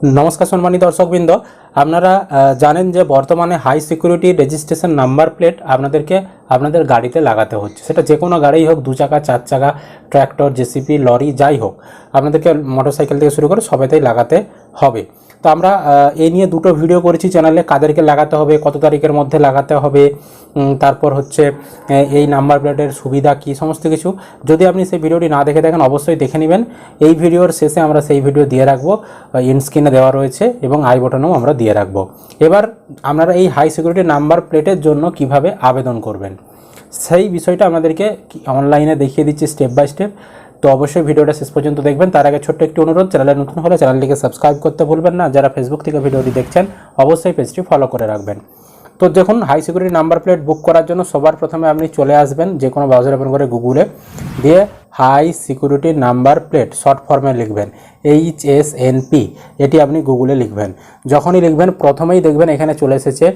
নমস্কার সম্মানিত দর্শকবৃন্দ। আপনারা জানেন যে বর্তমানে high security registration number plate আপনাদেরকে আপনাদের গাড়িতে লাগাতে হচ্ছে। সেটা যে কোনো গাড়িই হোক, দু চাকা, চার চাকা ট্র্যাক্টর জেসিপি লরি যাই হোক, আপনাদেরকে মোটরসাইকেল থেকে শুরু করে সবাইতেই লাগাতে হবে। তো আমরা এই নিয়ে দুটো ভিডিও করেছি চ্যানেলে কাদেরকে লাগাতে হবে, কত তারিখের মধ্যে লাগাতে হবে তারপর হচ্ছে এই নাম্বার প্লেটের সুবিধা কি, সমস্ত কিছু। যদি আপনি সেই ভিডিওটি না দেখে থাকেন, অবশ্যই দেখে নেবেন। এই ভিডিওর শেষে আমরা সেই ভিডিও দিয়ে রাখব স্ক্রিনে দেওয়া রয়েছে এবং আই বটনেও আমরা দিয়ে রাখব। এবার আপনারা এই হাই সিকিউরিটি নাম্বার প্লেটের জন্য কীভাবে আবেদন করবেন? সেই বিষয়টা আমাদেরকে অনলাইনে দেখিয়ে দিচ্ছি স্টেপ বাই স্টেপ তো অবশ্যই ভিডিওটা শেষ পর্যন্ত দেখবেন। তার আগে ছোট্ট একটি অনুরোধ, চ্যানেলে নতুন হলে চ্যানেলটিকে সাবস্ক্রাইব করতে ভুলবেন না। যারা ফেসবুক থেকে ভিডিওটি দেখছেন, অবশ্যই পেজটি ফলো করে রাখবেন। তো দেখুন high security number plate book করার জন্য সবার প্রথমে আপনি চলে আসবেন যে কোনো ব্রাউজার ওপেন করে গুগলে দিয়ে high security number plate short ফর্মে লিখবেন এইচ এস এন পি এটি আপনি গুগলে লিখবেন। যখনই লিখবেন, প্রথমেই দেখবেন এখানে চলে এসেছে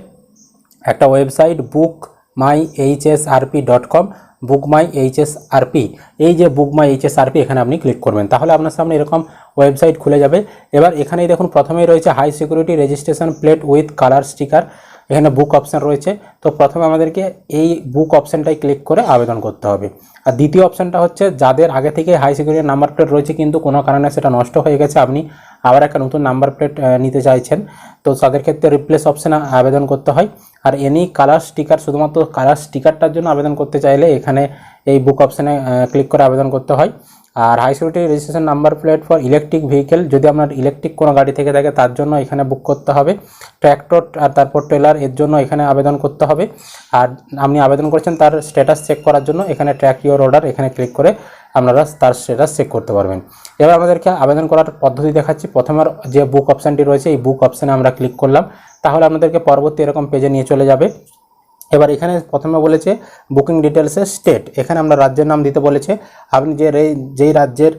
একটা website book my H S R P dot com book my H S এই যে বুক মাই এইচএস আর আরপি এখানে আপনি ক্লিক করবেন। তাহলে আপনার সামনে এরকম ওয়েবসাইট খুলে যাবে। এবার এখানেই দেখুন, প্রথমেই রয়েছে high security registration plate with colour sticker এখানে বুক অপশান রয়েছে। তো প্রথমে আমাদেরকে এই বুক অপশানটাই ক্লিক করে আবেদন করতে হবে। আর দ্বিতীয় অপশানটা হচ্ছে, যাদের আগে থেকে হাই সিকিউরিটি নাম্বার প্লেট রয়েছে, কিন্তু কোনো কারণে সেটা নষ্ট হয়ে গেছে, আপনি আবার একটা নতুন নাম্বার প্লেট নিতে চাইছেন, তো তাদের ক্ষেত্রে রিপ্লেস অপশানে আবেদন করতে হয়। আর এনি কালার স্টিকার শুধুমাত্র কালার স্টিকারটার জন্য আবেদন করতে চাইলে এখানে এই বুক অপশানে ক্লিক করে আবেদন করতে হয়। আর high security registration number plate for electric vehicle যদি আপনার ইলেকট্রিক কোনো গাড়ি থেকে থাকে, তার জন্য এখানে বুক করতে হবে। ট্র্যাক্টর আর তারপর ট্রেলার এর জন্য এখানে আবেদন করতে হবে। আর আপনি আবেদন করছেন, তার স্ট্যাটাস চেক করার জন্য এখানে ট্র্যাক ইউর অর্ডার এখানে ক্লিক করে আপনারা তার স্ট্যাটাস চেক করতে পারবেন। এবার আমাদেরকে আবেদন করার পদ্ধতি দেখাচ্ছি। প্রথমের যে বুক অপশানটি রয়েছে, এই বুক অপশানে আমরা ক্লিক করলাম। তাহলে আপনাদেরকে পরবর্তী এরকম পেজে নিয়ে চলে যাবে। এবার এখানে প্রথমে বলেছে বুকিং ডিটেলসে স্টেট এখানে আমরা রাজ্যের নাম দিতে বলেছে। আপনি যে যেই রাজ্যের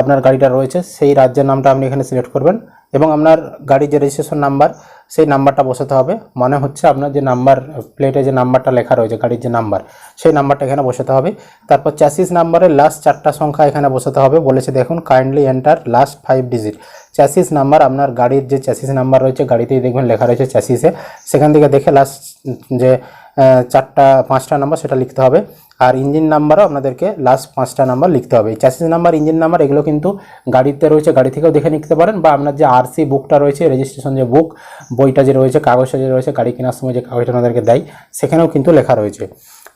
আপনার গাড়িটা রয়েছে, সেই রাজ্যের নামটা আপনি এখানে সিলেক্ট করবেন। এবং আপনার গাড়ির যে রেজিস্ট্রেশন নাম্বার সেই নাম্বারটা বসাতে হবে। মানে হচ্ছে আপনার যে নাম্বার প্লেটে যে নাম্বারটা লেখা রয়েছে, গাড়ির যে নাম্বার সেই নাম্বারটা এখানে বসাতে হবে। তারপর চ্যাসিস নাম্বারের লাস্ট চারটা সংখ্যা এখানে বসাতে হবে। বলেছে দেখুন kindly enter last five digit chassis number আপনার গাড়ির যে চ্যাসিস নাম্বার রয়েছে, গাড়িতেই দেখবেন লেখা রয়েছে চ্যাসিসে সেখান থেকে দেখে লাস্ট যে চারটা, পাঁচটা নাম্বার সেটা লিখতে হবে। আর ইঞ্জিন নাম্বারও আপনাদেরকে লাস্ট পাঁচটা নাম্বার লিখতে হবে। চ্যাসিস নাম্বার ইঞ্জিন নাম্বার এগুলো কিন্তু গাড়িতে রয়েছে, গাড়ি থেকেও দেখে নিতে পারেন বা আপনার যে আরসি বুকটা রয়েছে রেজিস্ট্রেশন যে বুক বইটা যে রয়েছে, কাগজটা যে রয়েছে, গাড়ি কেনার সময় যে কাগজটা আপনাদেরকে দেয়, সেখানেও কিন্তু লেখা রয়েছে।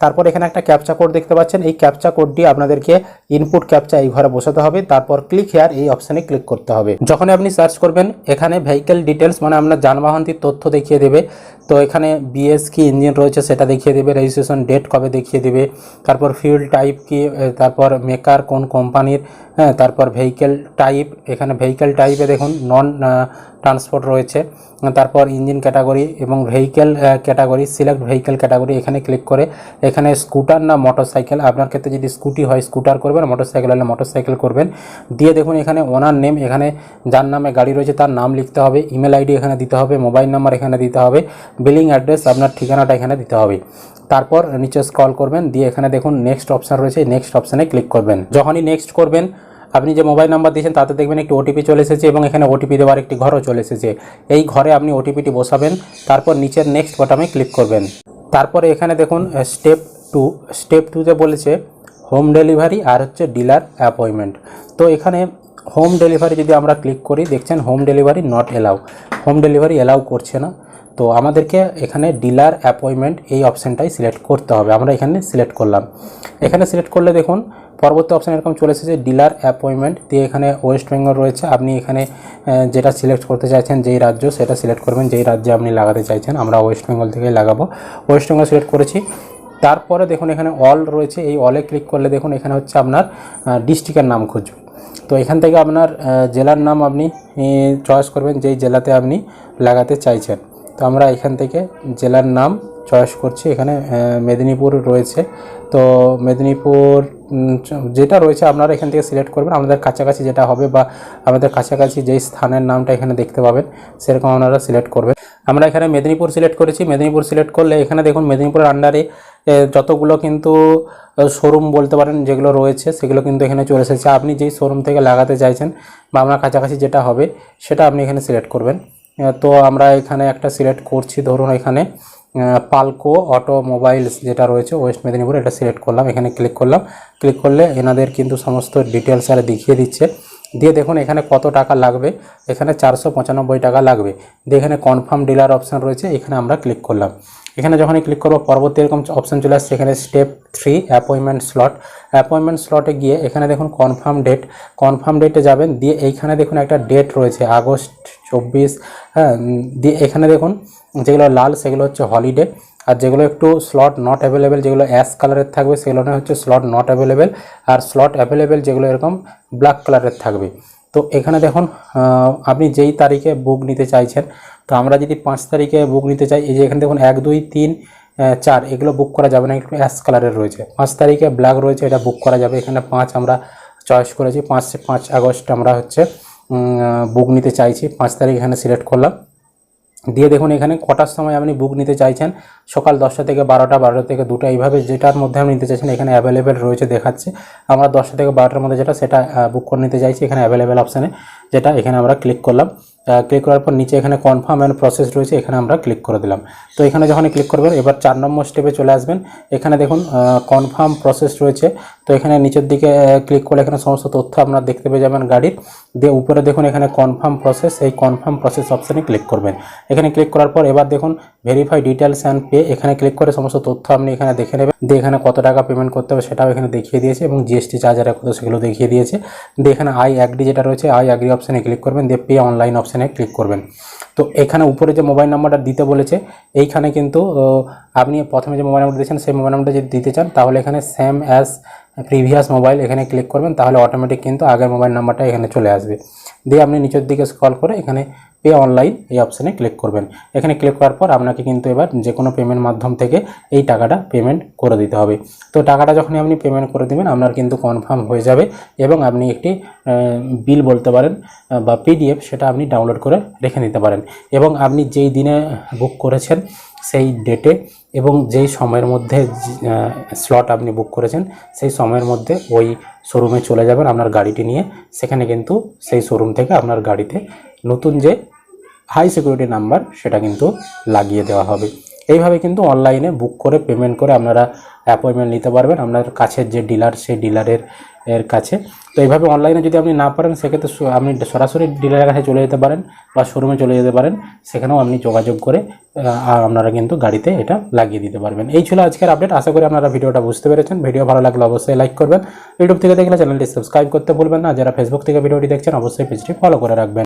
তারপর এখানে একটা ক্যাপচা কোড দেখতে পাচ্ছেন। এই ক্যাপচা কোডটি আপনাদেরকে ইনপুট ক্যাপচা এই ঘরে বসাতে হবে। তারপর ক্লিক হেয়ার এই অপশানে ক্লিক করতে হবে। যখন আপনি সার্চ করবেন, এখানে ভেহিকেল ডিটেলস মানে আপনার যানবাহনটির তথ্য দেখিয়ে দেবে। তো এখানে বিএস কি ইঞ্জিন রয়েছে সেটা দেখিয়ে দেবে। রেজিস্ট্রেশন ডেট কবে দেখিয়ে দেবে। তারপর ফিউল টাইপ কি তারপর মেকার কোন কোম্পানির হ্যাঁ তারপর ভেহিকেল টাইপ এখানে ভেহিকেল টাইপে দেখুন নন ট্রান্সপোর্ট রয়েছে। তারপর ইঞ্জিন ক্যাটাগরি এবং vehicle category, select vehicle category এখানে ক্লিক করে এখানে স্কুটার না মোটরসাইকেল, আপনার ক্ষেত্রে যদি স্কুটি হয় স্কুটার করবেন, মোটরসাইকেল হলে মোটরসাইকেল করবেন। দিয়ে দেখুন এখানে ওনার নেম, এখানে যার নামে গাড়ি রয়েছে তার নাম লিখতে হবে, ইমেল আইডি এখানে দিতে হবে, মোবাইল নাম্বার এখানে দিতে হবে, বিলিং অ্যাড্রেস আপনার ঠিকানাটা এখানে দিতে হবে। তারপর নিচে স্ক্রল করবেন, দিয়ে এখানে দেখুন নেক্সট অপশান রয়েছে নেক্সট অপশানে ক্লিক করবেন। যখনই নেক্সট করবেন আপনি যে মোবাইল নাম্বার দিয়েছেন, তাতে দেখবেন একটি ওটিপি চলে এসেছে এবং এখানে ওটিপি দেওয়ার একটি ঘরও চলে এসেছে। এই ঘরে আপনি ওটিপিটি বসাবেন, তারপর নিচের নেক্সট বাটনে ক্লিক করবেন। তারপরে এখানে দেখুন স্টেপ টু স্টেপ টুতে বলেছে হোম ডেলিভারি আর হচ্ছে ডিলার অ্যাপয়েন্টমেন্ট তো এখানে হোম ডেলিভারি যদি আমরা ক্লিক করি, দেখছেন home delivery not allow home delivery allow করছে না। তো আমাদেরকে এখানে ডিলার অ্যাপয়েন্টমেন্ট এই অপশানটাই সিলেক্ট করতে হবে। আমরা এখানে সিলেক্ট করলাম। এখানে সিলেক্ট করলে দেখুন পরবর্তী অপশান এরকম চলে এসেছে ডিলার অ্যাপয়েন্টমেন্ট দিয়ে এখানে ওয়েস্ট বেঙ্গল রয়েছে। আপনি এখানে যেটা সিলেক্ট করতে চাইছেন, যেই রাজ্য, সেটা সিলেক্ট করবেন। যেই রাজ্যে আপনি লাগাতে চাইছেন, আমরা ওয়েস্ট বেঙ্গল থেকেই লাগাবো। ওয়েস্ট বেঙ্গল সিলেক্ট করেছি। তারপরে দেখুন, এখানে অল রয়েছে। এই অলে ক্লিক করলে দেখুন, এখানে হচ্ছে আপনার ডিস্ট্রিক্টের নাম খুঁজবে তো এখান থেকে আপনার জেলার নাম আপনি চয়েস করবেন, যেই জেলাতে আপনি লাগাতে চাইছেন। তো আমরা এখান থেকে জেলার নাম চয়েস করছি। এখানে মেদিনীপুর রয়েছে। তো মেদিনীপুর যেটা রয়েছে আপনারা এখান থেকে সিলেক্ট করবেন। আমাদের কাছাকাছি যেটা হবে বা আমাদের কাছাকাছি যেই স্থানের নামটা এখানে দেখতে পাবেন, সেরকম আপনারা সিলেক্ট করবেন। আমরা এখানে মেদিনীপুর সিলেক্ট করেছি। মেদিনীপুর সিলেক্ট করলে এখানে দেখুন মেদিনীপুরের আন্ডারে যতগুলো কিন্তু শোরুম বলতে পারেন যেগুলো রয়েছে, সেগুলো কিন্তু এখানে চলে এসেছে। আপনি যেই শোরুম থেকে লাগাতে চাইছেন বা আপনার কাছাকাছি যেটা হবে, সেটা আপনি এখানে সিলেক্ট করবেন। তো আমরা এখানে একটা সিলেক্ট করছি। ধরুন এখানে পালকো অটোমোবাইলস যেটা রয়েছে ওয়েস্ট মেদিনীপুর, এটা সিলেক্ট করলাম, এখানে ক্লিক করলাম। ক্লিক করলে এনাদের কিন্তু সমস্ত ডিটেলস আর দেখিয়ে দিচ্ছে। দিয়ে দেখুন এখানে কত টাকা লাগবে। এখানে চারশো পঁচানব্বই টাকা লাগবে। দিয়ে এখানে কনফার্ম ডিলার অপশান রয়েছে, এখানে আমরা ক্লিক করলাম। এখানে যখনই ক্লিক করব, পরবর্তী এরকম অপশান চলে আসছে, এখানে step three appointment slot appointment স্লটে গিয়ে এখানে দেখুন কনফার্ম ডেট কনফার্ম ডেটে যাবেন, দিয়ে এইখানে দেখুন একটা ডেট রয়েছে, আগস্ট চব্বিশ। হ্যাঁ দিয়ে এখানে দেখুন যেগুলো লাল, সেগুলো হচ্ছে হলিডে আর যেগুলো একটু স্লট নট অ্যাভেলেবেল যেগুলো অ্যাশ কালারের থাকবে, সেগুলো হচ্ছে স্লট নট অ্যাভেলেবেল আর স্লট অ্যাভেলেবেল যেগুলো এরকম ব্ল্যাক কালারের থাকবে। তো এখানে দেখুন আপনি যেই তারিখে বুক নিতে চাইছেন, তো আমরা যদি পাঁচ তারিখে বুক নিতে চাই, এই যে এখানে দেখুন, এক, দুই, তিন চার, এগুলো বুক করা যাবে না একটু অ্যাশ কালারের রয়েছে। পাঁচ তারিখে ব্ল্যাক রয়েছে, এটা বুক করা যাবে। এখানে পাঁচ আমরা চয়েস করেছি, পাঁচ পাঁচ আগস্ট আমরা হচ্ছে বুক নিতে চাইছি। পাঁচ তারিখ এখানে সিলেক্ট করলাম। দিয়ে দেখুন এখানে কটার সময় আপনি বুক নিতে চাইছেন? সকাল দশটা থেকে বারোটা বারোটা থেকে দুটো, এইভাবে যেটার মধ্যে আপনি নিতে চাইছেন এখানে অ্যাভেলেবেল রয়েছে দেখাচ্ছে। আমরা দশটা থেকে বারোটার মধ্যে যেটা, সেটা বুক করে নিতে চাইছি এখানে অ্যাভেলেবেল অপশানে যেটা এখানে আমরা ক্লিক করলাম। ক্লিক করার পর নিচে এখানে কনফার্ম অ্যান্ড প্রসেস রয়েছে, এখানে আমরা ক্লিক করে দিলাম। তো এখানে যখন ক্লিক করবেন, এবার চার নম্বর স্টেপে চলে আসবেন। এখানে দেখুন কনফার্ম প্রসেস রয়েছে। তো এখানে নিচের দিকে ক্লিক করলে এখানে সমস্ত তথ্য আপনারা দেখতে পেয়ে যাবেন গাড়ির। দিয়ে উপরে দেখুন এখানে কনফার্ম প্রসেস এই কনফার্ম প্রসেস অপশানে ক্লিক করবেন। এখানে ক্লিক করার পর এবার দেখুন ভেরিফাই ডিটেলস অ্যান্ড পে এখানে ক্লিক করে সমস্ত তথ্য আপনি এখানে দেখে নেবেন। দিয়ে এখানে কত টাকা পেমেন্ট করতে হবে সেটাও এখানে দেখিয়ে দিয়েছে এবং জিএসটি চার্জার কত সেগুলো দেখিয়ে দিয়েছে। দিয়ে এখানে আই অ্যাগ্রি যেটা রয়েছে আই অ্যাগ্রি অপশানে ক্লিক করবেন। দিয়ে পে অনলাইন অপশানে ক্লিক করবেন। তো এখানে উপরে যে মোবাইল নাম্বারটা দিতে বলেছে, এইখানে কিন্তু আপনি প্রথমে যে মোবাইল নাম্বার দিয়েছেন, সেই মোবাইল নাম্বারটা যদি দিতে চান, তাহলে এখানে সেম অ্যাজ প্রিভিয়াস মোবাইল এখানে ক্লিক করবেন, তাহলে অটোমেটিক কিন্তু আগের মোবাইল নাম্বারটা এখানে চলে আসবে। দিয়ে আপনি নিচের দিকে স্ক্রল করে এখানে পে অনলাইন এই অপশানে ক্লিক করবেন। এখানে ক্লিক করার পর আপনাকে কিন্তু এবার যে কোনো পেমেন্ট মাধ্যম থেকে এই টাকাটা পেমেন্ট করে দিতে হবে। তো টাকাটা যখনই আপনি পেমেন্ট করে দেবেন, আপনার কিন্তু কনফার্ম হয়ে যাবে এবং আপনি একটি বিল বলতে পারেন বা পিডিএফ সেটা আপনি ডাউনলোড করে রেখে নিতে পারেন। এবং আপনি যেই দিনে বুক করেছেন সেই ডেটে এবং যেই সময়ের মধ্যে স্লট আপনি বুক করেছেন, সেই সময়ের মধ্যে ওই শোরুমে চলে যাবেন আপনার গাড়িটি নিয়ে। সেখানে কিন্তু সেই শোরুম থেকে আপনার গাড়িতে নতুন যে হাই সিকিউরিটি নাম্বার সেটা কিন্তু লাগিয়ে দেওয়া হবে। এইভাবে কিন্তু অনলাইনে বুক করে পেমেন্ট করে আপনারা অ্যাপয়েন্টমেন্ট নিতে পারবেন। আপনার কাছের যে ডিলার সেই ডিলারের এর কাছে। তো এইভাবে অনলাইনে যদি আপনি না পারেন, সেক্ষেত্রে আপনি সরাসরি ডিলারের কাছে চলে যেতে পারেন বা শোরুমে চলে যেতে পারেন। সেখানেও আপনি যোগাযোগ করে আপনারা কিন্তু গাড়িতে এটা লাগিয়ে দিতে পারবেন। এই ছিল আজকের আপডেট আশা করি আপনারা ভিডিওটা বুঝতে পেরেছেন। ভিডিও ভালো লাগলে অবশ্যই লাইক করবেন। ইউটিউব থেকে দেখলে চ্যানেলটি সাবস্ক্রাইব করতে ভুলবেন না। যারা ফেসবুক থেকে ভিডিওটি দেখছেন, অবশ্যই পেজটি ফলো করে রাখবেন।